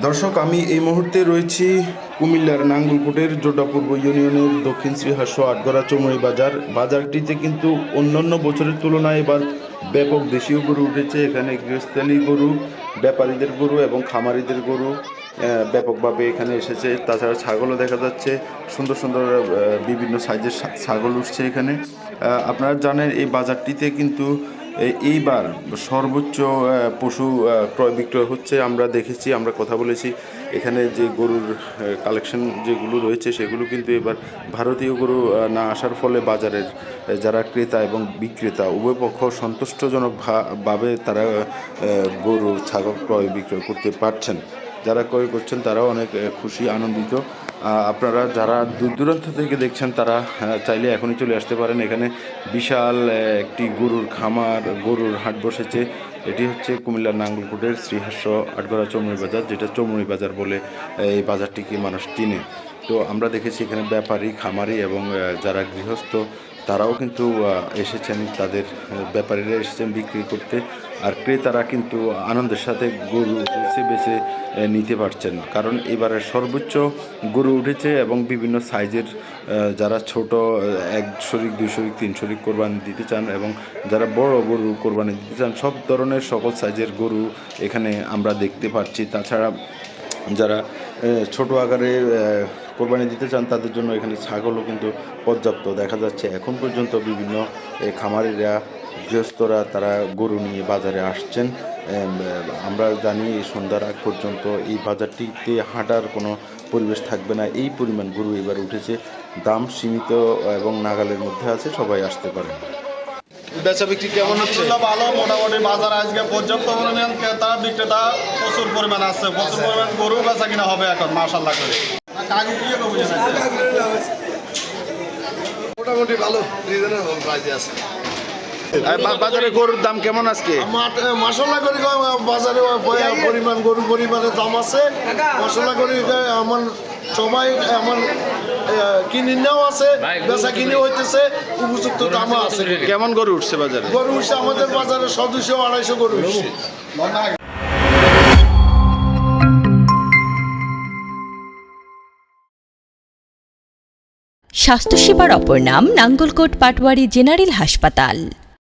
দর্শক, আমি এই মুহূর্তে রয়েছি কুমিল্লার নাঙ্গলকোটের জোডাপূর্ব ইউনিয়নের দক্ষিণ শ্রীহাস্য আটগড়া চমড়ি বাজার। বাজারটিতে কিন্তু অন্যান্য বছরের তুলনায় এবার ব্যাপক দেশীয় গরু উঠেছে। এখানে গৃহস্থালী গরু, ব্যাপারীদের গরু এবং খামারিদের গরু ব্যাপকভাবে এখানে এসেছে। তাছাড়া ছাগলও দেখা যাচ্ছে। সুন্দর সুন্দর বিভিন্ন সাইজের ছাগল উঠছে এখানে। আপনারা জানেন, এই বাজারটিতে কিন্তু এইবার সর্বোচ্চ পশু ক্রয় বিক্রয় হচ্ছে, আমরা দেখেছি, আমরা কথা বলেছি। এখানে যে গরুর কালেকশন যেগুলো রয়েছে, সেগুলো কিন্তু এবার ভারতীয় গরু না আসার ফলে বাজারের যারা ক্রেতা এবং বিক্রেতা, উভয় পক্ষ সন্তুষ্টজনক ভা- ভাবে তারা গরু ছাগল ক্রয় বিক্রয় করতে পারছেন। যারা ক্রয় করছেন, তারাও অনেক খুশি, আনন্দিত। আপনারা যারা দূর দূরান্ত থেকে দেখছেন, তারা চাইলে এখনই চলে আসতে পারেন। এখানে বিশাল একটি গরুর খামার, গরুর হাট বসেছে। এটি হচ্ছে কুমিল্লার নাঙ্গলকোটের শ্রীহাস্য আটগড়া চমড়ি বাজার, যেটা চমড়ি বাজার বলে এই বাজারটিকে মানুষ চিনে। তো আমরা দেখেছি এখানে ব্যাপারী, খামারি এবং যারা গৃহস্থ, তারাও কিন্তু এসেছেন তাদের ব্যাপারীরা এসেছেন বিক্রি করতে। আর ক্রেতারা কিন্তু আনন্দের সাথে গরু বেছে বেছে নিতে পারছেন কারণ এবারে সর্বোচ্চ গরু উঠেছে এবং বিভিন্ন সাইজের যারা ছোট এক শরিক, দুই শরিক, তিন শরিক কোরবানি দিতে চান এবং যারা বড় গরু কোরবানি দিতে চান, সব ধরনের সকল সাইজের গরু এখানে আমরা দেখতে পাচ্ছি। তাছাড়া যারা ছোট আকারে কোরবানি দিতে চান, তাদের জন্য এখানে ছাগলও কিন্তু পর্যাপ্ত। দেখা যাচ্ছে এখন পর্যন্ত বিভিন্ন খামারিরা, গৃহস্থরা তারা গরু নিয়ে বাজারে আসছেন। আমরা জানি এই সন্ধ্যার আগ পর্যন্ত এই বাজারটিতে হাঁটার কোনো পরিবেশ থাকবে না। এই পরিমাণ গরু এবার উঠেছে। দাম সীমিত এবং নাগালের মধ্যে আছে সবাই আসতে পারে। বেচা বিক্রি কেমন হচ্ছে? ভালো মোটামুটি বাজার আজকে পর্যাপ্ত পরিমাণ ক্রেতা বিক্রেতা প্রচুর পরিমাণ আছে। প্রচুর পরিমাণ গরু বেচা কিনা হবে এখন মাশাল্লাহ করে। মোটামুটি ভালো রিজনেবল আছে। বাজারে গরুর দাম কেমন আজকে? মশলা করি বাজারে পরিমাণ গরু পরিমাণে দাম আছে। মশলা করি আমার সবাই আমার কিনে নেওয়া আছে বেচা কিনে হইতেছে উপযুক্ত দামও আছে। কেমন গরু উঠছে বাজারে? গরু উঠছে আমাদের বাজারে সদুশো আড়াইশো গরু উঠছে। স্বাস্থ্যসেবার অপর নাম নাঙ্গলকোট পাটওয়ারি জেনারেল হাসপাতাল।